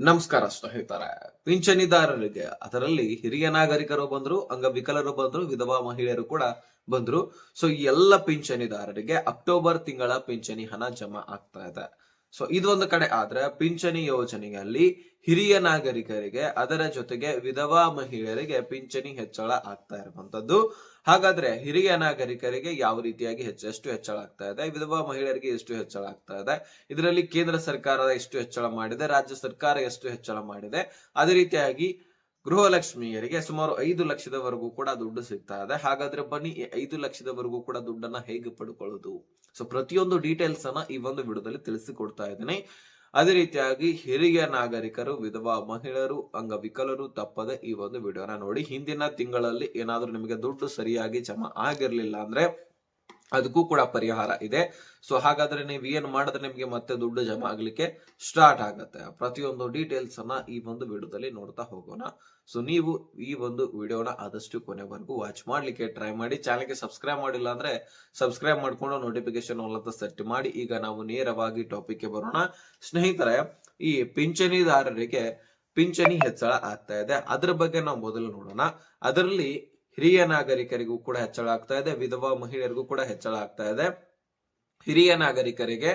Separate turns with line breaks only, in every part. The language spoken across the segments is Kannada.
ನಮಸ್ಕಾರ ಸ್ನೇಹಿತರೆ ಪಿಂಚಣಿದಾರರಿಗೆ, ಅದರಲ್ಲಿ ಹಿರಿಯ ನಾಗರಿಕರು ಬಂದ್ರು, ಅಂಗವಿಕಲರು ಬಂದ್ರು, ವಿಧವಾ ಮಹಿಳೆಯರು ಕೂಡ ಬಂದ್ರು. ಸೊ ಎಲ್ಲ ಪಿಂಚಣಿದಾರರಿಗೆ ಅಕ್ಟೋಬರ್ ತಿಂಗಳ ಪಿಂಚಣಿ ಹಣ ಜಮಾ ಆಗ್ತಾ ಇದೆ. ಸೊ ಇದೊಂದು ಕಡೆ ಆದ್ರೆ ಪಿಂಚಣಿ ಯೋಜನೆಯಲ್ಲಿ ಹಿರಿಯ ನಾಗರಿಕರಿಗೆ, ಅದರ ಜೊತೆಗೆ ವಿಧವಾ ಮಹಿಳೆಯರಿಗೆ ಪಿಂಚಣಿ ಹೆಚ್ಚಳ ಆಗ್ತಾ ಇರುವಂತದ್ದು ಹಾಗಾದ್ರೆ ಹಿರಿಯ ನಾಗರಿಕರಿಗೆ ಯಾವ ರೀತಿಯಾಗಿ ಹೆಚ್ಚು ಎಷ್ಟು ಹೆಚ್ಚಳ ಆಗ್ತಾ ಇದೆ? ವಿಧವಾ ಮಹಿಳೆಯರಿಗೆ ಎಷ್ಟು ಹೆಚ್ಚಳ ಆಗ್ತಾ ಇದೆ? ಇದರಲ್ಲಿ ಕೇಂದ್ರ ಸರ್ಕಾರ ಎಷ್ಟು ಹೆಚ್ಚಳ ಮಾಡಿದೆ? ರಾಜ್ಯ ಸರ್ಕಾರ ಎಷ್ಟು ಹೆಚ್ಚಳ ಮಾಡಿದೆ? ಅದೇ ರೀತಿಯಾಗಿ ಗೃಹಲಕ್ಷ್ಮಿಯರಿಗೆ ಸುಮಾರು ಐದು ಲಕ್ಷದವರೆಗೂ ಕೂಡ ದುಡ್ಡು ಸಿಗ್ತಾ ಇದೆ. ಹಾಗಾದ್ರೆ ಬನ್ನಿ, ಈ ಐದು ಲಕ್ಷದವರೆಗೂ ಕೂಡ ದುಡ್ಡನ್ನ ಹೇಗೆ ಪಡ್ಕೊಳ್ಳೋದು? ಸೊ ಪ್ರತಿಯೊಂದು ಡೀಟೇಲ್ಸ್ ಅನ್ನ ಈ ಒಂದು ವಿಡಿಯೋದಲ್ಲಿ ತಿಳಿಸಿಕೊಡ್ತಾ ಇದ್ದೀನಿ. ಅದೇ ರೀತಿಯಾಗಿ ಹಿರಿಯ ನಾಗರಿಕರು, ವಿಧವಾ ಮಹಿಳೆಯರು, ಅಂಗವಿಕಲರು ತಪ್ಪದೆ ಈ ಒಂದು ವಿಡಿಯೋನ ನೋಡಿ. ಹಿಂದಿನ ತಿಂಗಳಲ್ಲಿ ಏನಾದ್ರೂ ನಿಮಗೆ ದುಡ್ಡು ಸರಿಯಾಗಿ ಜಮಾ ಆಗಿರ್ಲಿಲ್ಲ ಅಂದ್ರೆ ಅದಕ್ಕೂ ಕೂಡ ಪರಿಹಾರ ಇದೆ. ಸೊ ಹಾಗಾದ್ರೆ ನೀವು ಏನ್ ಮಾಡಿದ್ರೆ ನಿಮಗೆ ಮತ್ತೆ ದುಡ್ಡು ಜಮಾ ಆಗ್ಲಿಕ್ಕೆ ಸ್ಟಾರ್ಟ್ ಆಗುತ್ತೆ. ಪ್ರತಿಯೊಂದು ಡೀಟೇಲ್ಸ್ ಅನ್ನ ಈ ಒಂದು ವಿಡಿಯೋದಲ್ಲಿ ನೋಡ್ತಾ ಹೋಗೋಣ. ಸೊ ನೀವು ಈ ಒಂದು ವಿಡಿಯೋನ ಆದಷ್ಟು ಕೊನೆವರೆಗೂ ವಾಚ್ ಮಾಡ್ಲಿಕ್ಕೆ ಟ್ರೈ ಮಾಡಿ. ಚಾನಲ್ಗೆ ಸಬ್ಸ್ಕ್ರೈಬ್ ಮಾಡಿಲ್ಲ ಅಂದ್ರೆ ಸಬ್ಸ್ಕ್ರೈಬ್ ಮಾಡ್ಕೊಂಡು ನೋಟಿಫಿಕೇಶನ್ ಅಂತ ಸೆಟ್ ಮಾಡಿ. ಈಗ ನಾವು ನೇರವಾಗಿ ಟಾಪಿಕ್ಗೆ ಬರೋಣ. ಸ್ನೇಹಿತರೆ, ಈ ಪಿಂಚಣಿದಾರರಿಗೆ ಪಿಂಚಣಿ ಹೆಚ್ಚಳ ಆಗ್ತಾ ಇದೆ. ಅದ್ರ ಬಗ್ಗೆ ನಾವು ಮೊದಲು ನೋಡೋಣ. ಅದರಲ್ಲಿ ಹಿರಿಯ ನಾಗರಿಕರಿಗೂ ಕೂಡ ಹೆಚ್ಚಳ ಆಗ್ತಾ ಇದೆ, ವಿಧವಾ ಮಹಿಳೆಯರಿಗೂ ಕೂಡ ಹೆಚ್ಚಳ ಆಗ್ತಾ ಇದೆ. ಹಿರಿಯ ನಾಗರಿಕರಿಗೆ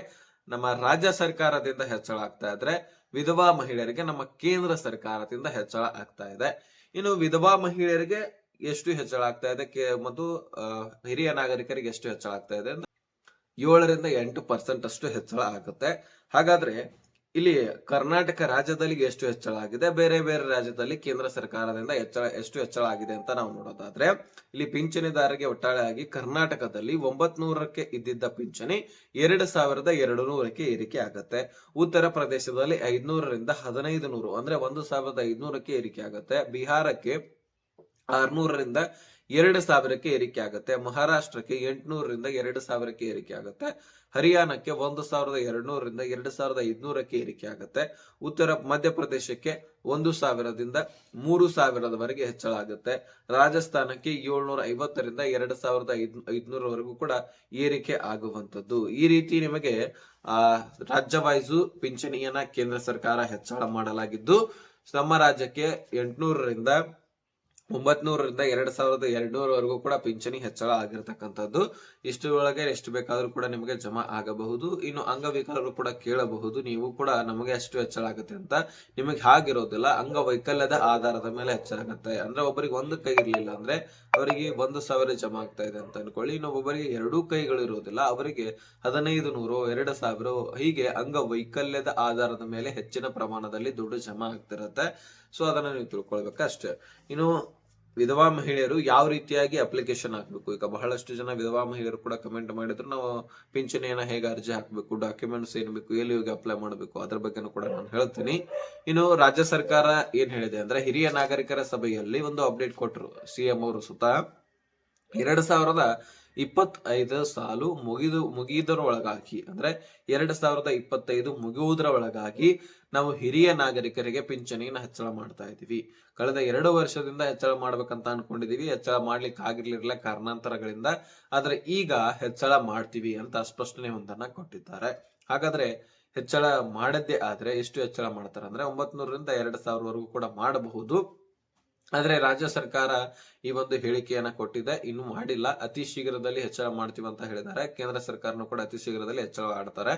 ನಮ್ಮ ರಾಜ್ಯ ಸರ್ಕಾರದಿಂದ ಹೆಚ್ಚಳ ಆಗ್ತಾ ಇದ್ರೆ, ವಿಧವಾ ಮಹಿಳೆಯರಿಗೆ ನಮ್ಮ ಕೇಂದ್ರ ಸರ್ಕಾರದಿಂದ ಹೆಚ್ಚಳ ಆಗ್ತಾ ಇದೆ. ಇನ್ನು ವಿಧವಾ ಮಹಿಳೆಯರಿಗೆ ಎಷ್ಟು ಹೆಚ್ಚಳ ಆಗ್ತಾ ಇದೆ ಮತ್ತು ಹಿರಿಯ ನಾಗರಿಕರಿಗೆ ಎಷ್ಟು ಹೆಚ್ಚಳ ಆಗ್ತಾ ಇದೆ ಏಳರಿಂದ ಎಂಟು ಪರ್ಸೆಂಟ್ ಅಷ್ಟು ಹೆಚ್ಚಳ ಆಗುತ್ತೆ. ಹಾಗಾದ್ರೆ ಇಲ್ಲಿ ಕರ್ನಾಟಕ ರಾಜ್ಯದಲ್ಲಿ ಎಷ್ಟು ಹೆಚ್ಚಳ ಆಗಿದೆ? ಬೇರೆ ಬೇರೆ ರಾಜ್ಯದಲ್ಲಿ ಕೇಂದ್ರ ಸರ್ಕಾರದಿಂದ ಹೆಚ್ಚಳ, ಎಷ್ಟು ಹೆಚ್ಚಳ ಆಗಿದೆ ಅಂತ ನಾವು ನೋಡೋದಾದ್ರೆ, ಇಲ್ಲಿ ಪಿಂಚಣಿದಾರರಿಗೆ ಒಟ್ಟಾರೆಯಾಗಿ ಕರ್ನಾಟಕದಲ್ಲಿ ಒಂಬತ್ ನೂರಕ್ಕೆ ಇದ್ದಿದ್ದ ಪಿಂಚಣಿ ಎರಡು ಸಾವಿರದ ಎರಡು ನೂರಕ್ಕೆ ಏರಿಕೆ ಆಗತ್ತೆ. ಉತ್ತರ ಪ್ರದೇಶದಲ್ಲಿ ಐದ್ನೂರರಿಂದ ಹದಿನೈದು ನೂರು ಅಂದ್ರೆ ಒಂದು ಸಾವಿರದ ಐದ್ನೂರಕ್ಕೆ ಏರಿಕೆ ಆಗತ್ತೆ. ಬಿಹಾರಕ್ಕೆ ಆರ್ನೂರರಿಂದ ಎರಡು ಸಾವಿರಕ್ಕೆ ಏರಿಕೆ ಆಗುತ್ತೆ. ಮಹಾರಾಷ್ಟ್ರಕ್ಕೆ ಎಂಟುನೂರರಿಂದ ಎರಡು ಸಾವಿರಕ್ಕೆ ಏರಿಕೆ ಆಗುತ್ತೆ. ಹರಿಯಾಣಕ್ಕೆ ಒಂದು ಸಾವಿರದ ಎರಡುನೂರರಿಂದ ಎರಡು ಸಾವಿರದ ಐದ್ನೂರಕ್ಕೆ ಏರಿಕೆ ಆಗುತ್ತೆ. ಉತ್ತರ ಮಧ್ಯಪ್ರದೇಶಕ್ಕೆ ಒಂದು ಸಾವಿರದಿಂದ ಮೂರು ಸಾವಿರದವರೆಗೆ ಹೆಚ್ಚಳ ಆಗುತ್ತೆ. ರಾಜಸ್ಥಾನಕ್ಕೆ ಏಳ್ನೂರ ಐವತ್ತರಿಂದ ಎರಡು ಸಾವಿರದ ಐದ್, ಐದ್ನೂರವರೆಗೂ ಕೂಡ ಏರಿಕೆ ಆಗುವಂತದ್ದು ಈ ರೀತಿ ನಿಮಗೆ, ಆ, ರಾಜ್ಯ ವೈಸು ಪಿಂಚಣಿಯನ್ನ ಕೇಂದ್ರ ಸರ್ಕಾರ ಹೆಚ್ಚಳ ಮಾಡಲಾಗಿದ್ದು, ನಮ್ಮ ರಾಜ್ಯಕ್ಕೆ ಎಂಟುನೂರರಿಂದ ಒಂಬತ್ನೂರರಿಂದ ಎರಡ್ ಸಾವಿರದ ಎರಡ್ನೂರವರೆಗೂ ಕೂಡ ಪಿಂಚಣಿ ಹೆಚ್ಚಳ ಆಗಿರ್ತಕ್ಕಂಥದ್ದು. ಇಷ್ಟು ಒಳಗೆ ಎಷ್ಟು ಬೇಕಾದರೂ ಕೂಡ ನಿಮಗೆ ಜಮಾ ಆಗಬಹುದು. ಇನ್ನು ಅಂಗವಿಕಲರು ಕೂಡ ಕೇಳಬಹುದು. ನೀವು ಕೂಡ ನಮಗೆ ಅಷ್ಟು ಹೆಚ್ಚಳ ಆಗುತ್ತೆ ಅಂತ. ನಿಮಗೆ ಹಾಗಿರೋದಿಲ್ಲ. ಅಂಗವೈಕಲ್ಯದ ಆಧಾರದ ಮೇಲೆ ಹೆಚ್ಚಳ ಆಗುತ್ತೆ. ಅಂದ್ರೆ ಒಬ್ಬರಿಗೆ ಒಂದು ಕೈ ಇರಲಿಲ್ಲ ಅಂದ್ರೆ ಅವರಿಗೆ ಒಂದು ಸಾವಿರ ಜಮಾ ಆಗ್ತಾ ಇದೆ ಅಂತ ಅನ್ಕೊಳ್ಳಿ. ಇನ್ನು ಒಬ್ಬರಿಗೆ ಎರಡೂ ಕೈಗಳು ಇರೋದಿಲ್ಲ. ಅವರಿಗೆ ಹದಿನೈದು ನೂರು, ಎರಡು ಸಾವಿರ ಹೀಗೆ ಅಂಗವೈಕಲ್ಯದ ಆಧಾರದ ಮೇಲೆ ಹೆಚ್ಚಿನ ಪ್ರಮಾಣದಲ್ಲಿ ದುಡ್ಡು ಜಮಾ ಆಗ್ತಿರತ್ತೆ. ಸೊ ಅದನ್ನ ನೀವು ತಿಳ್ಕೊಳ್ಬೇಕಷ್ಟೇ ಇನ್ನು ವಿಧವಾ ಮಹಿಳೆಯರು ಯಾವ ರೀತಿಯಾಗಿ ಅಪ್ಲಿಕೇಶನ್ ಹಾಕ್ಬೇಕು? ಈಗ ಬಹಳಷ್ಟು ಜನ ವಿಧವಾ ಮಹಿಳೆಯರು ಕೂಡ ಕಮೆಂಟ್ ಮಾಡಿದ್ರು, ನಾವು ಪಿಂಚಣಿಯನ್ನ ಹೇಗೆ ಅರ್ಜಿ ಹಾಕ್ಬೇಕು ಡಾಕ್ಯುಮೆಂಟ್ಸ್ ಏನ್ ಬೇಕು, ಎಲ್ಲಿ ಹೋಗಿ ಅಪ್ಲೈ ಮಾಡಬೇಕು, ಅದ್ರ ಬಗ್ಗೆನೂ ಕೂಡ ನಾನು ಹೇಳ್ತೀನಿ. ಇನ್ನು ರಾಜ್ಯ ಸರ್ಕಾರ ಏನ್ ಹೇಳಿದೆ ಅಂದ್ರೆ, ಹಿರಿಯ ನಾಗರಿಕರ ಸಭೆಯಲ್ಲಿ ಒಂದು ಅಪ್ಡೇಟ್ ಕೊಟ್ಟರು ಸಿಎಂ ಅವರು ಸುತ. ಎರಡ್ ಸಾವಿರದ ಇಪ್ಪತ್ತೈದು ಸಾಲು ಮುಗಿದು, ಮುಗಿದರ ಒಳಗಾಗಿ, ಅಂದ್ರೆ ಎರಡ್ ಸಾವಿರದ ಇಪ್ಪತ್ತೈದು ಮುಗಿಯುವುದರ ಒಳಗಾಗಿ ನಾವು ಹಿರಿಯ ನಾಗರಿಕರಿಗೆ ಪಿಂಚಣಿಯನ್ನು ಹೆಚ್ಚಳ ಮಾಡ್ತಾ ಇದ್ದೀವಿ. ಕಳೆದ ಎರಡು ವರ್ಷದಿಂದ ಹೆಚ್ಚಳ ಮಾಡ್ಬೇಕಂತ ಅನ್ಕೊಂಡಿದೀವಿ. ಹೆಚ್ಚಳ ಮಾಡ್ಲಿಕ್ಕೆ ಆಗಿರ್ಲಿಲ್ಲ ಕಾರಣಾಂತರಗಳಿಂದ, ಆದ್ರೆ ಈಗ ಹೆಚ್ಚಳ ಮಾಡ್ತೀವಿ ಅಂತ ಸ್ಪಷ್ಟನೆ ಒಂದನ್ನ ಕೊಟ್ಟಿದ್ದಾರೆ. ಹಾಗಾದ್ರೆ ಹೆಚ್ಚಳ ಮಾಡದ್ದೇ ಆದ್ರೆ ಎಷ್ಟು ಹೆಚ್ಚಳ ಮಾಡ್ತಾರೆ ಅಂದ್ರೆ ಒಂಬತ್ ನೂರರಿಂದ ಎರಡ್ ಸಾವಿರವರೆಗೂ ಕೂಡ ಮಾಡಬಹುದು. ಆದ್ರೆ ರಾಜ್ಯ ಸರ್ಕಾರ ಈ ಒಂದು ಹೇಳಿಕೆಯನ್ನ ಕೊಟ್ಟಿದೆ. ಇನ್ನು ಮಾಡಿಲ್ಲ. ಅತಿ ಶೀಘ್ರದಲ್ಲಿ ಹೆಚ್ಚಳ ಮಾಡ್ತೀವಿ ಅಂತ ಹೇಳಿದ್ದಾರೆ. ಕೇಂದ್ರ ಸರ್ಕಾರನು ಕೂಡ ಅತಿ ಶೀಘ್ರದಲ್ಲಿ ಹೆಚ್ಚಳ ಮಾಡ್ತಾರೆ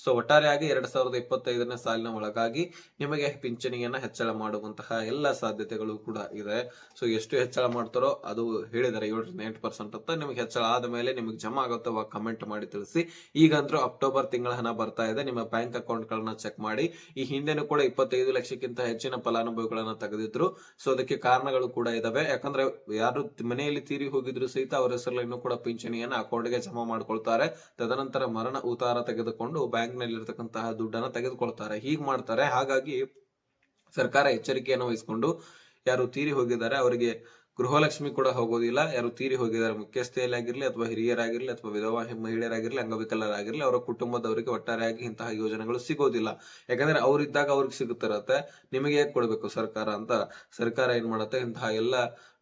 ಸೊ ಒಟ್ಟಾರೆಯಾಗಿ ಎರಡ್ ಸಾವಿರದ ಇಪ್ಪತ್ತೈದನೇ ಸಾಲಿನ ಒಳಗಾಗಿ ನಿಮಗೆ ಪಿಂಚಣಿಯನ್ನ ಹೆಚ್ಚಳ ಮಾಡುವಂತಹ ಎಲ್ಲ ಸಾಧ್ಯತೆಗಳು ಕೂಡ ಇದೆ. ಸೊ ಎಷ್ಟು ಹೆಚ್ಚಳ ಮಾಡ್ತಾರೋ ಅದು ಹೇಳಿದ್ದಾರೆ. ಏಳರಿಂದ ಎಂಟು ಪರ್ಸೆಂಟ್ ಅಂತ ನಿಮಗೆ ಹೆಚ್ಚಳ ಆದ ಮೇಲೆ ನಿಮಗೆ ಜಮಾ ಆಗುತ್ತೋ ಕಮೆಂಟ್ ಮಾಡಿ ತಿಳಿಸಿ. ಈಗಂತೂ ಅಕ್ಟೋಬರ್ ತಿಂಗಳ ಹಣ ಬರ್ತಾ ಇದೆ. ನಿಮ್ಮ ಬ್ಯಾಂಕ್ ಅಕೌಂಟ್ ಗಳನ್ನ ಚೆಕ್ ಮಾಡಿ. ಈ ಹಿಂದೆನೂ ಕೂಡ ಇಪ್ಪತ್ತೈದು ಲಕ್ಷಕ್ಕಿಂತ ಹೆಚ್ಚಿನ ಫಲಾನುಭವಿಗಳನ್ನ ತೆಗೆದಿದ್ರು. ಸೊ ಅದಕ್ಕೆ ಕಾರಣಗಳು ಕೂಡ ಇದಾವೆ. ಯಾಕಂದ್ರೆ ಯಾರು ಮನೆಯಲ್ಲಿ ತೀರಿ ಹೋಗಿದ್ರು ಸಹಿತ ಅವರ ಹೆಸರಲ್ಲಿ ಕೂಡ ಪಿಂಚಣಿಯನ್ನ ಅಕೌಂಟ್ಗೆ ಜಮಾ ಮಾಡ್ಕೊಳ್ತಾರೆ. ತದನಂತರ ಮರಣ ಉತ್ತಾರ ತೆಗೆದುಕೊಂಡು ಬ್ಯಾಂಕ್ನಲ್ಲಿ ಇರತಕ್ಕಂತಹ ದುಡ್ಡನ್ನ ತೆಗೆದುಕೊಳ್ತಾರೆ. ಹೀಗ್ ಮಾಡ್ತಾರೆ. ಹಾಗಾಗಿ ಸರ್ಕಾರ ಎಚ್ಚರಿಕೆಯನ್ನು ವಹಿಸಿಕೊಂಡು ಯಾರು ತೀರಿ ಹೋಗಿದ್ದಾರೆ, ಅವರಿಗೆ ಗೃಹಲಕ್ಷ್ಮಿ ಕೂಡ ಹೋಗೋದಿಲ್ಲ. ಯಾರು ತೀರಿ ಹೋಗಿದ್ದಾರೆ, ಮುಖ್ಯಸ್ಥೆಯಲ್ಲಾಗಿರ್ಲಿ ಅಥವಾ ಹಿರಿಯರಾಗಿರಲಿ ಅಥವಾ ವಿಧವಾ ಮಹಿಳೆಯರಾಗಿರಲಿ, ಅಂಗವಿಕಲರಾಗಿರಲಿ, ಅವರ ಕುಟುಂಬದವರಿಗೆ ಒಟ್ಟಾರೆಯಾಗಿ ಇಂತಹ ಯೋಜನೆಗಳು ಸಿಗೋದಿಲ್ಲ. ಯಾಕಂದ್ರೆ ಅವರಿದ್ದಾಗ ಅವ್ರಿಗೆ ಸಿಗುತ್ತಿರತ್ತೆ. ನಿಮಗೆ ಹೇಗೆ ಕೊಡಬೇಕು ಸರ್ಕಾರ ಅಂತ? ಸರ್ಕಾರ ಏನ್ ಮಾಡುತ್ತೆ? ಇಂತಹ ಎಲ್ಲ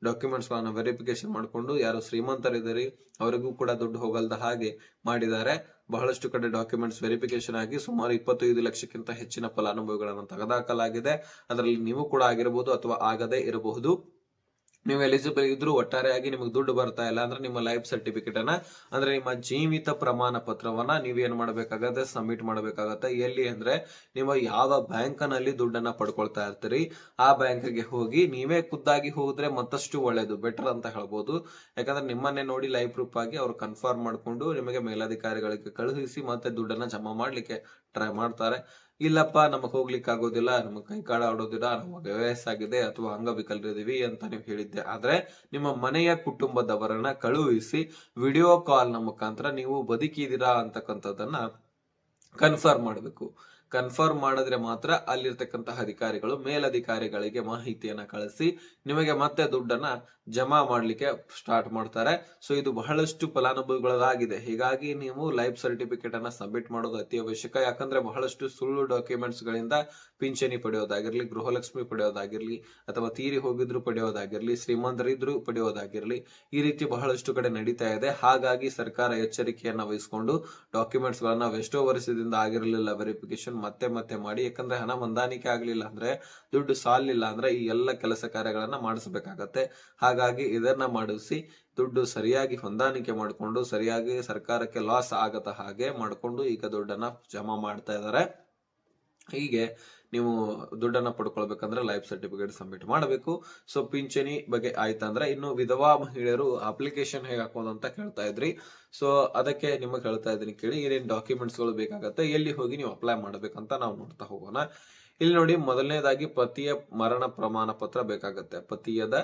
ಡಾಕ್ಯುಮೆಂಟ್ಸ್ ಗಳನ್ನ ವೆರಿಫಿಕೇಶನ್ ಮಾಡಿಕೊಂಡು ಯಾರು ಶ್ರೀಮಂತರಿದ್ದೀರಿ, ಅವರಿಗೂ ಕೂಡ ದುಡ್ಡು ಹೋಗಲ್ದ ಹಾಗೆ ಮಾಡಿದ್ದಾರೆ. ಬಹಳಷ್ಟು ಕಡೆ ಡಾಕ್ಯುಮೆಂಟ್ಸ್ ವೆರಿಫಿಕೇಶನ್ ಆಗಿ ಸುಮಾರು ಇಪ್ಪತ್ತೈದು ಲಕ್ಷಕ್ಕಿಂತ ಹೆಚ್ಚಿನ ಫಲಾನುಭವಿಗಳನ್ನು ತೆಗೆದಾಕಲಾಗಿದೆ. ಅದರಲ್ಲಿ ನೀವು ಕೂಡ ಆಗಿರಬಹುದು ಅಥವಾ ಆಗದೇ ಇರಬಹುದು. ನೀವು ಎಲಿಜಿಬಲ್ ಇದ್ರು ಒಟ್ಟಾರೆಯಾಗಿ ನಿಮಗೆ ದುಡ್ಡು ಬರ್ತಾ ಇಲ್ಲ ಅಂದ್ರೆ ನಿಮ್ಮ ಲೈಫ್ ಸರ್ಟಿಫಿಕೇಟ್ ಅನ್ನ, ಅಂದ್ರೆ ನಿಮ್ಮ ಜೀವಿತ ಪ್ರಮಾಣ ಪತ್ರವನ್ನ ನೀವೇನ್ ಮಾಡಬೇಕಾಗತ್ತೆ? ಸಬ್ಮಿಟ್ ಮಾಡಬೇಕಾಗತ್ತೆ. ಎಲ್ಲಿ ಅಂದ್ರೆ ನಿಮ್ಮ ಯಾವ ಬ್ಯಾಂಕ್ನಲ್ಲಿ ದುಡ್ಡನ್ನ ಪಡ್ಕೊಳ್ತಾ ಇರ್ತೀರಿ, ಆ ಬ್ಯಾಂಕ್ಗೆ ಹೋಗಿ ನೀವೇ ಖುದ್ದಾಗಿ ಹೋದ್ರೆ ಮತ್ತಷ್ಟು ಒಳ್ಳೇದು ಬೆಟರ್ ಅಂತ ಹೇಳ್ಬೋದು. ಯಾಕಂದ್ರೆ ನಿಮ್ಮನ್ನೇ ನೋಡಿ ಲೈಫ್ ಪ್ರೂಫ್ ಆಗಿ ಅವ್ರು ಕನ್ಫರ್ಮ್ ಮಾಡ್ಕೊಂಡು ನಿಮಗೆ ಮೇಲಾಧಿಕಾರಿಗಳಿಗೆ ಕಳುಹಿಸಿ ಮತ್ತೆ ದುಡ್ಡನ್ನ ಜಮಾ ಮಾಡ್ಲಿಕ್ಕೆ ಟ್ರೈ ಮಾಡ್ತಾರೆ. ಇಲ್ಲಪ್ಪ, ನಮಗ್ ಹೋಗ್ಲಿಕ್ಕೆ ಆಗೋದಿಲ್ಲ, ನಮಗ್ ಕೈ ಕಾಳ ಆಡೋದಿಲ್ಲ, ನಮಗೆ ವಯಸ್ಸಾಗಿದೆ ಅಥವಾ ಅಂಗವಿಕಲರಿದೀವಿ ಅಂತ ನೀವು ಹೇಳಿದ್ದೆ. ಆದ್ರೆ ನಿಮ್ಮ ಮನೆಯ ಕುಟುಂಬದವರನ್ನ ಕಳುಹಿಸಿ ವಿಡಿಯೋ ಕಾಲ್ನ ಮುಖಾಂತರ ನೀವು ಬದುಕಿದ್ದೀರಾ ಅಂತಕ್ಕಂಥದ್ದನ್ನ ಕನ್ಫರ್ಮ್ ಮಾಡಬೇಕು. ಕನ್ಫರ್ಮ್ ಮಾಡಿದ್ರೆ ಮಾತ್ರ ಅಲ್ಲಿರ್ತಕ್ಕಂತಹ ಅಧಿಕಾರಿಗಳು, ಮೇಲಧಿಕಾರಿಗಳಿಗೆ ಮಾಹಿತಿಯನ್ನ ಕಳಿಸಿ ನಿಮಗೆ ಮತ್ತೆ ದುಡ್ಡನ್ನ ಜಮಾ ಮಾಡ್ಲಿಕ್ಕೆ ಸ್ಟಾರ್ಟ್ ಮಾಡ್ತಾರೆ. ಸೊ ಇದು ಬಹಳಷ್ಟು ಫಲಾನುಭವಿಗಳಾಗಿದೆ. ಹೀಗಾಗಿ ನೀವು ಲೈಫ್ ಸರ್ಟಿಫಿಕೇಟ್ ಅನ್ನ ಸಬ್ಮಿಟ್ ಮಾಡೋದು ಅತಿ ಅವಶ್ಯಕ. ಯಾಕಂದ್ರೆ ಬಹಳಷ್ಟು ಸುಳ್ಳು ಡಾಕ್ಯುಮೆಂಟ್ಸ್ ಗಳಿಂದ ಪಿಂಚಣಿ ಪಡೆಯೋದಾಗಿರ್ಲಿ, ಗೃಹಲಕ್ಷ್ಮಿ ಪಡೆಯೋದಾಗಿರ್ಲಿ, ಅಥವಾ ತೀರಿ ಹೋಗಿದ್ರು ಪಡೆಯೋದಾಗಿರ್ಲಿ, ಶ್ರೀಮಂತರಿದ್ರು ಪಡೆಯೋದಾಗಿರ್ಲಿ, ಈ ರೀತಿ ಬಹಳಷ್ಟು ಕಡೆ ನಡೀತಾ ಇದೆ. ಹಾಗಾಗಿ ಸರ್ಕಾರ ಎಚ್ಚರಿಕೆಯನ್ನ ವಹಿಸಿಕೊಂಡು ಡಾಕ್ಯುಮೆಂಟ್ಸ್ ಗಳನ್ನ ಎಷ್ಟೋ ವರ್ಷದಿಂದ ಆಗಿರಲಿಲ್ಲ ವೆರಿಫಿಕೇಶನ್ ಮತ್ತೆ ಮತ್ತೆ ಮಾಡಿ, ಯಾಕಂದ್ರೆ ಹಣ ಹೊಂದಾಣಿಕೆ ಆಗ್ಲಿಲ್ಲ ಅಂದ್ರೆ, ದುಡ್ಡು ಸಾಲಿಲ್ಲ ಅಂದ್ರೆ ಈ ಎಲ್ಲ ಕೆಲಸ ಕಾರ್ಯಗಳನ್ನ ಮಾಡಿಸಬೇಕಾಗತ್ತೆ. ಹಾಗಾಗಿ ಇದನ್ನ ಮಾಡಿಸಿ, ದುಡ್ಡು ಸರಿಯಾಗಿ ಹೊಂದಾಣಿಕೆ ಮಾಡಿಕೊಂಡು, ಸರಿಯಾಗಿ ಸರ್ಕಾರಕ್ಕೆ ಲಾಸ್ ಆಗದ ಹಾಗೆ ಮಾಡಿಕೊಂಡು ಈಗ ದುಡ್ಡನ್ನ ಜಮಾ ಮಾಡ್ತಾ ಇದ್ದಾರೆ. ಹೀಗೆ ನೀವು ದುಡ್ಡನ್ನ ಪಡ್ಕೊಳ್ಬೇಕಂದ್ರೆ ಲೈಫ್ ಸರ್ಟಿಫಿಕೇಟ್ ಸಬ್ಮಿಟ್ ಮಾಡಬೇಕು. ಸೊ ಪಿಂಚಣಿ ಬಗ್ಗೆ ಆಯ್ತಂದ್ರೆ ಇನ್ನು ವಿಧವಾ ಮಹಿಳೆಯರು ಅಪ್ಲಿಕೇಶನ್ ಹೇಗೆ ಹಾಕೋದು ಅಂತ ಕೇಳ್ತಾ ಇದ್ರಿ. ಸೊ ಅದಕ್ಕೆ ನಿಮಗೆ ಹೇಳ್ತಾ ಇದ್ದೀನಿ ಕೇಳಿ, ಏನೇನು ಡಾಕ್ಯುಮೆಂಟ್ಸ್ಗಳು ಬೇಕಾಗತ್ತೆ, ಎಲ್ಲಿ ಹೋಗಿ ನೀವು ಅಪ್ಲೈ ಮಾಡ್ಬೇಕಂತ ನಾವು ನೋಡ್ತಾ ಹೋಗೋಣ. ಇಲ್ಲಿ ನೋಡಿ, ಮೊದಲನೇದಾಗಿ ಪತಿಯ ಮರಣ ಪ್ರಮಾಣ ಪತ್ರ ಬೇಕಾಗತ್ತೆ. ಪತಿಯದ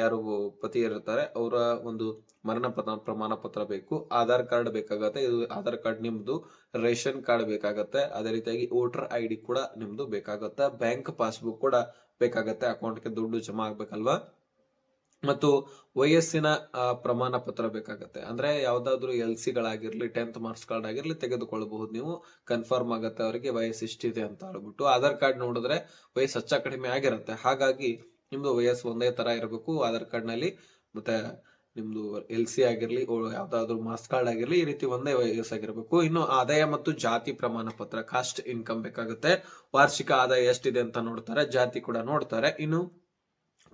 ಯಾರು ಪತಿಯರಿರ್ತಾರೆ, ಅವರ ಒಂದು ಮರಣ ಪ್ರಮಾಣ ಪತ್ರ ಬೇಕು, ಆಧಾರ್ ಕಾರ್ಡ್ ಬೇಕಾಗತ್ತೆ, ಇದು ಆಧಾರ್ ಕಾರ್ಡ್ ನಿಮ್ದು, ರೇಷನ್ ಕಾರ್ಡ್ ಬೇಕಾಗತ್ತೆ, ಅದೇ ರೀತಿಯಾಗಿ ವೋಟರ್ ಐ ಡಿ ಕೂಡ ನಿಮ್ದು ಬೇಕಾಗತ್ತೆ, ಬ್ಯಾಂಕ್ ಪಾಸ್ಬುಕ್ ಕೂಡ ಬೇಕಾಗತ್ತೆ, ಅಕೌಂಟ್ಗೆ ದುಡ್ಡು ಜಮಾ ಆಗ್ಬೇಕಲ್ವಾ? ಮತ್ತು ವಯಸ್ಸಿನ ಪ್ರಮಾಣ ಪತ್ರ ಬೇಕಾಗತ್ತೆ, ಅಂದ್ರೆ ಯಾವ್ದಾದ್ರು ಎಲ್ ಗಳಾಗಿರ್ಲಿ ಟೆಂತ್ ಮಾರ್ಕ್ಸ್ ಕಾರ್ಡ್ ಆಗಿರ್ಲಿ ತೆಗೆದುಕೊಳ್ಳಬಹುದು ನೀವು, ಕನ್ಫರ್ಮ್ ಆಗತ್ತೆ ಅವರಿಗೆ ವಯಸ್ಸು ಇಷ್ಟಿದೆ ಅಂತ ಹೇಳ್ಬಿಟ್ಟು, ಆಧಾರ್ ಕಾರ್ಡ್ ನೋಡಿದ್ರೆ ವಯಸ್ಸು ಹಚ್ಚ ಕಡಿಮೆ ಆಗಿರುತ್ತೆ, ಹಾಗಾಗಿ ನಿಮ್ದು ವಯಸ್ಸು ಒಂದೇ ತರ ಇರಬೇಕು, ಆಧಾರ್ ಕಾರ್ಡ್ನಲ್ಲಿ, ಮತ್ತೆ ನಿಮ್ದು ಎಲ್ ಸಿ ಆಗಿರ್ಲಿ ಯಾವ್ದಾದ್ರು ಮಾಸ್ ಕಾರ್ಡ್ ಆಗಿರ್ಲಿ, ಈ ರೀತಿ ಒಂದೇ ವಯಸ್ಸಾಗಿರಬೇಕು. ಇನ್ನು ಆದಾಯ ಮತ್ತು ಜಾತಿ ಪ್ರಮಾಣ ಪತ್ರ ಕಾಸ್ಟ್ ಇನ್ಕಮ್ ಬೇಕಾಗುತ್ತೆ. ವಾರ್ಷಿಕ ಆದಾಯ ಎಷ್ಟಿದೆ ಅಂತ ನೋಡ್ತಾರೆ, ಜಾತಿ ಕೂಡ ನೋಡ್ತಾರೆ. ಇನ್ನು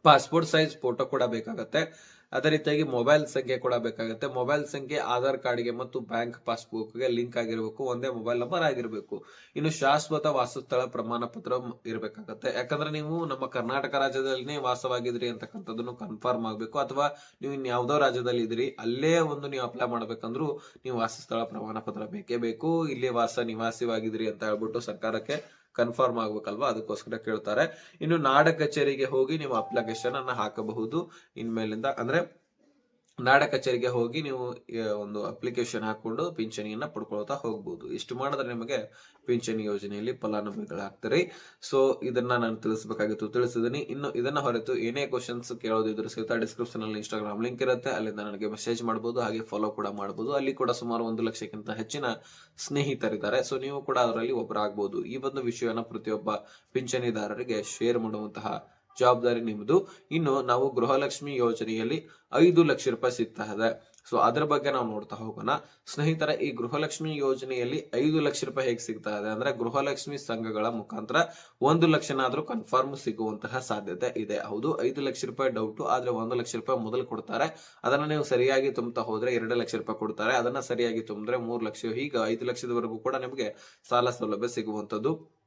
ಪಾಸ್ಪೋರ್ಟ್ ಸೈಜ್ ಫೋಟೋ ಕೂಡ ಬೇಕಾಗತ್ತೆ. ಅದೇ ರೀತಿಯಾಗಿ ಮೊಬೈಲ್ ಸಂಖ್ಯೆ ಕೂಡ ಬೇಕಾಗುತ್ತೆ. ಮೊಬೈಲ್ ಸಂಖ್ಯೆ, ಆಧಾರ್ ಕಾರ್ಡ್ಗೆ ಮತ್ತು ಬ್ಯಾಂಕ್ ಪಾಸ್ಬುಕ್ಗೆ ಲಿಂಕ್ ಆಗಿರಬೇಕು. ಒಂದೇ ಮೊಬೈಲ್ ನಂಬರ್ ಆಗಿರಬೇಕು. ಇನ್ನು ಶಾಶ್ವತ ವಾಸಸ್ಥಳ ಪ್ರಮಾಣ ಪತ್ರ ಇರಬೇಕಾಗತ್ತೆ. ಯಾಕಂದ್ರೆ ನೀವು ನಮ್ಮ ಕರ್ನಾಟಕ ರಾಜ್ಯದಲ್ಲಿನೇ ವಾಸವಾಗಿದ್ರಿ ಅಂತಕ್ಕಂಥದ್ದನ್ನು ಕನ್ಫರ್ಮ್ ಆಗಬೇಕು. ಅಥವಾ ನೀವು ಇನ್ಯಾವುದೋ ರಾಜ್ಯದಲ್ಲಿ ಇದ್ರಿ, ಅಲ್ಲೇ ಒಂದು ನೀವು ಅಪ್ಲೈ ಮಾಡ್ಬೇಕಂದ್ರೂ ನೀವು ವಾಸಸ್ಥಳ ಪ್ರಮಾಣ ಪತ್ರ ಬೇಕೇ ಬೇಕು. ಇಲ್ಲಿ ವಾಸ ನಿವಾಸಿವಾಗಿದ್ರಿ ಅಂತ ಹೇಳ್ಬಿಟ್ಟು ಸರ್ಕಾರಕ್ಕೆ ಕನ್ಫರ್ಮ್ ಆಗ್ಬೇಕಲ್ವಾ? ಅದಕ್ಕೋಸ್ಕರ ಕೇಳ್ತಾರೆ. ಇನ್ನು ನಾಡ ಕಚೇರಿಗೆ ಹೋಗಿ ನೀವು ಅಪ್ಲಿಕೇಶನ್ ಅನ್ನ ಹಾಕಬಹುದು. ಇನ್ಮೇಲಿಂದ ಅಂದ್ರೆ ನಾಡ ಕಚೇರಿಗೆ ಹೋಗಿ ನೀವು ಒಂದು ಅಪ್ಲಿಕೇಶನ್ ಹಾಕೊಂಡು ಪಿಂಚಣಿಯನ್ನ ಪಡ್ಕೊಳ್ತಾ ಹೋಗ್ಬೋದು. ಇಷ್ಟು ಮಾಡಿದ್ರೆ ನಿಮಗೆ ಪಿಂಚಣಿ ಯೋಜನೆಯಲ್ಲಿ ಫಲಾನುಭವಿಗಳಾಗ್ತಾರೆ ಸೊ ಇದನ್ನ ನಾನು ತಿಳಿಸಬೇಕಾಗಿತ್ತು ತಿಳಿಸಿದ್ದೀನಿ ಇನ್ನು ಇದನ್ನ ಹೊರತು ಏನೇ ಕ್ವಶನ್ಸ್ ಕೇಳೋದಿದ್ರು ಸಹಿತ ಡಿಸ್ಕ್ರಿಪ್ಷನ್ ಅಲ್ಲಿ ಇನ್ಸ್ಟಾಗ್ರಾಮ್ ಲಿಂಕ್ ಇರುತ್ತೆ. ಅಲ್ಲಿಂದ ನನಗೆ ಮೆಸೇಜ್ ಮಾಡಬಹುದು ಹಾಗೆ ಫಾಲೋ ಕೂಡ ಮಾಡಬಹುದು ಅಲ್ಲಿ ಕೂಡ ಸುಮಾರು ಒಂದು ಲಕ್ಷಕ್ಕಿಂತ ಹೆಚ್ಚಿನ ಸ್ನೇಹಿತರಿದ್ದಾರೆ. ಸೊ ನೀವು ಕೂಡ ಅದರಲ್ಲಿ ಒಬ್ಬರಾಗಬಹುದು ಈ ಒಂದು ವಿಷಯವನ್ನ ಪ್ರತಿಯೊಬ್ಬ ಪಿಂಚಣಿದಾರರಿಗೆ ಶೇರ್ ಮಾಡುವಂತಹ ಜವಾಬ್ದಾರಿ ನಿಮ್ಮದು ಇನ್ನು ನಾವು ಗೃಹಲಕ್ಷ್ಮಿ ಯೋಜನೆಯಲ್ಲಿ ಐದು ಲಕ್ಷ ರೂಪಾಯಿ ಸಿಗ್ತಾ ಇದೆ ಸೊ ಅದ್ರ ಬಗ್ಗೆ ನಾವು ನೋಡ್ತಾ ಹೋಗೋಣ. ಸ್ನೇಹಿತರ, ಈ ಗೃಹಲಕ್ಷ್ಮಿ ಯೋಜನೆಯಲ್ಲಿ ಐದು ಲಕ್ಷ ರೂಪಾಯಿ ಹೇಗೆ ಸಿಗ್ತಾ ಇದೆ ಅಂದ್ರೆ ಗೃಹಲಕ್ಷ್ಮಿ ಸಂಘಗಳ ಮುಖಾಂತರ ಒಂದು ಲಕ್ಷನಾದ್ರೂ ಕನ್ಫರ್ಮ್ ಸಿಗುವಂತಹ ಸಾಧ್ಯತೆ ಇದೆ. ಹೌದು, ಐದು ಲಕ್ಷ ರೂಪಾಯಿ ಡೌಟ್ ಆದ್ರೆ ಒಂದು ಲಕ್ಷ ರೂಪಾಯಿ ಮೊದಲು ಕೊಡ್ತಾರೆ. ಅದನ್ನ ನೀವು ಸರಿಯಾಗಿ ತುಂಬತಾ ಹೋದ್ರೆ ಎರಡು ಲಕ್ಷ ರೂಪಾಯಿ ಕೊಡ್ತಾರೆ. ಅದನ್ನ ಸರಿಯಾಗಿ ತುಂಬಿದ್ರೆ ಮೂರು ಲಕ್ಷ, ಹೀಗೆ ಐದು ಲಕ್ಷದವರೆಗೂ ಕೂಡ ನಿಮಗೆ ಸಾಲ ಸೌಲಭ್ಯ ಸಿಗುವಂತದ್ದು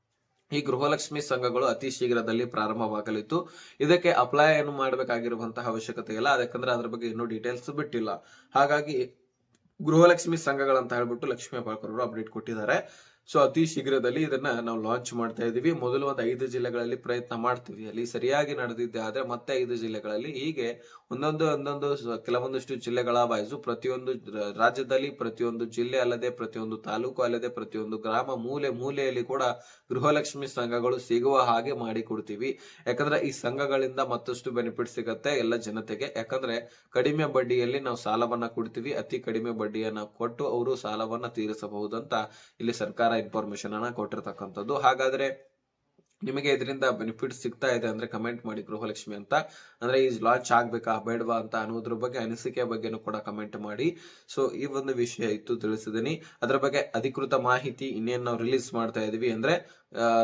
ಈ ಗೃಹಲಕ್ಷ್ಮಿ ಸಂಘಗಳು ಅತಿ ಶೀಘ್ರದಲ್ಲಿ ಪ್ರಾರಂಭವಾಗಲಿತ್ತು ಇದಕ್ಕೆ ಅಪ್ಲೈ ಏನು ಮಾಡಬೇಕಾಗಿರುವಂತಹ ಅವಶ್ಯಕತೆ ಇಲ್ಲ. ಯಾಕಂದ್ರೆ ಅದ್ರ ಬಗ್ಗೆ ಇನ್ನೂ ಡೀಟೇಲ್ಸ್ ಬಿಟ್ಟಿಲ್ಲ. ಹಾಗಾಗಿ ಗೃಹಲಕ್ಷ್ಮಿ ಸಂಘಗಳಂತ ಹೇಳ್ಬಿಟ್ಟು ಲಕ್ಷ್ಮೀ ಬಾಳ್ಕರ್ ಅವರು ಅಪ್ಡೇಟ್ ಕೊಟ್ಟಿದ್ದಾರೆ. ಸೊ ಅತಿ ಶೀಘ್ರದಲ್ಲಿ ಇದನ್ನ ನಾವು ಲಾಂಚ್ ಮಾಡ್ತಾ ಇದೀವಿ. ಮೊದಲು ಒಂದು ಐದು ಜಿಲ್ಲೆಗಳಲ್ಲಿ ಪ್ರಯತ್ನ ಮಾಡ್ತೀವಿ. ಅಲ್ಲಿ ಸರಿಯಾಗಿ ನಡೆದಿದ್ದೆ ಆದ್ರೆ ಮತ್ತೆ ಐದು ಜಿಲ್ಲೆಗಳಲ್ಲಿ ಹೀಗೆ ಒಂದೊಂದು ಒಂದೊಂದು ಕೆಲವೊಂದಷ್ಟು ಜಿಲ್ಲೆಗಳ ವಾಯ್ಸು ಪ್ರತಿಯೊಂದು ರಾಜ್ಯದಲ್ಲಿ ಪ್ರತಿಯೊಂದು ಜಿಲ್ಲೆ ಅಲ್ಲದೆ ಪ್ರತಿಯೊಂದು ತಾಲೂಕು ಅಲ್ಲದೆ ಪ್ರತಿಯೊಂದು ಗ್ರಾಮ ಮೂಲೆ ಮೂಲೆಯಲ್ಲಿ ಕೂಡ ಗೃಹಲಕ್ಷ್ಮಿ ಸಂಘಗಳು ಸಿಗುವ ಹಾಗೆ ಮಾಡಿಕೊಡ್ತೀವಿ ಯಾಕಂದ್ರೆ ಈ ಸಂಘಗಳಿಂದ ಮತ್ತಷ್ಟು ಬೆನಿಫಿಟ್ ಸಿಗತ್ತೆ ಎಲ್ಲ ಜನತೆಗೆ. ಯಾಕಂದ್ರೆ ಕಡಿಮೆ ಬಡ್ಡಿಯಲ್ಲಿ ನಾವು ಸಾಲವನ್ನ ಕೊಡ್ತೀವಿ. ಅತಿ ಕಡಿಮೆ ಬಡ್ಡಿಯನ್ನ ಕೊಟ್ಟು ಅವರು ಸಾಲವನ್ನ ತೀರಿಸಬಹುದಂತ ಇಲ್ಲಿ ಸರ್ಕಾರ ಇನ್ಫಾರ್ಮೇಶನ್ ಅನ್ನ ಕೊಟ್ಟಿರ್ತಕ್ಕಂಥದ್ದು. ಹಾಗಾದ್ರೆ ನಿಮಗೆ ಇದರಿಂದ ಬೆನಿಫಿಟ್ ಸಿಗ್ತಾ ಇದೆ ಅಂದ್ರೆ ಕಮೆಂಟ್ ಮಾಡಿ ಗೃಹಲಕ್ಷ್ಮಿ ಅಂತ. ಅಂದ್ರೆ ಈ ಲಾಂಚ್ ಆಗ್ಬೇಕಾ, ಬೇಡವಾ ಅಂತ ಅನ್ನೋದ್ರ ಬಗ್ಗೆ, ಅನಿಸಿಕೆ ಬಗ್ಗೆನೂ ಕೂಡ ಕಮೆಂಟ್ ಮಾಡಿ. ಸೊ ಈ ಒಂದು ವಿಷಯ ಇತ್ತು ತಿಳಿಸಿದೀನಿ ಅದ್ರ ಬಗ್ಗೆ ಅಧಿಕೃತ ಮಾಹಿತಿ ಇನ್ನೇನು ನಾವು ರಿಲೀಸ್ ಮಾಡ್ತಾ ಇದೀವಿ ಅಂದ್ರೆ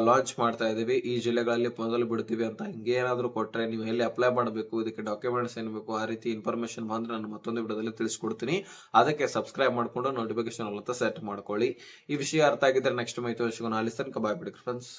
ಲಾಂಚ್ ಮಾಡ್ತಾ ಇದೀವಿ. ಈ ಜಿಲ್ಲೆಗಳಲ್ಲಿ ಮೊದಲು ಬಿಡ್ತೀವಿ ಅಂತ ಹಿಂಗೆ ಏನಾದ್ರು ಕೊಟ್ರೆ ನೀವು ಎಲ್ಲಿ ಅಪ್ಲೈ ಮಾಡಬೇಕು, ಇದಕ್ಕೆ ಡಾಕ್ಯುಮೆಂಟ್ಸ್ ಏನ್ ಬೇಕು, ಆ ರೀತಿ ಇನ್ಫಾರ್ಮೇಶನ್ ಬಂದ್ರೆ ನಾನು ಮತ್ತೊಂದು ವಿಡಿಯೋದಲ್ಲಿ ತಿಳಿಸ್ಕೊಡ್ತೀನಿ. ಅದಕ್ಕೆ ಸಬ್ಸ್ಕ್ರೈಬ್ ಮಾಡ್ಕೊಂಡು ನೋಟಿಫಿಕೇಶನ್ ಸೆಟ್ ಮಾಡ್ಕೊಳ್ಳಿ. ಈ ವಿಷಯ ಅರ್ಥ ಆಗಿದ್ರೆ ನೆಕ್ಸ್ಟ್ ಮೈತ್ರಿ ಸಿಗೋಣ ಅಲ್ಲಿ ತನಕ ಬಾಯ್ ಬಿಡಿ ಫ್ರೆಂಡ್ಸ್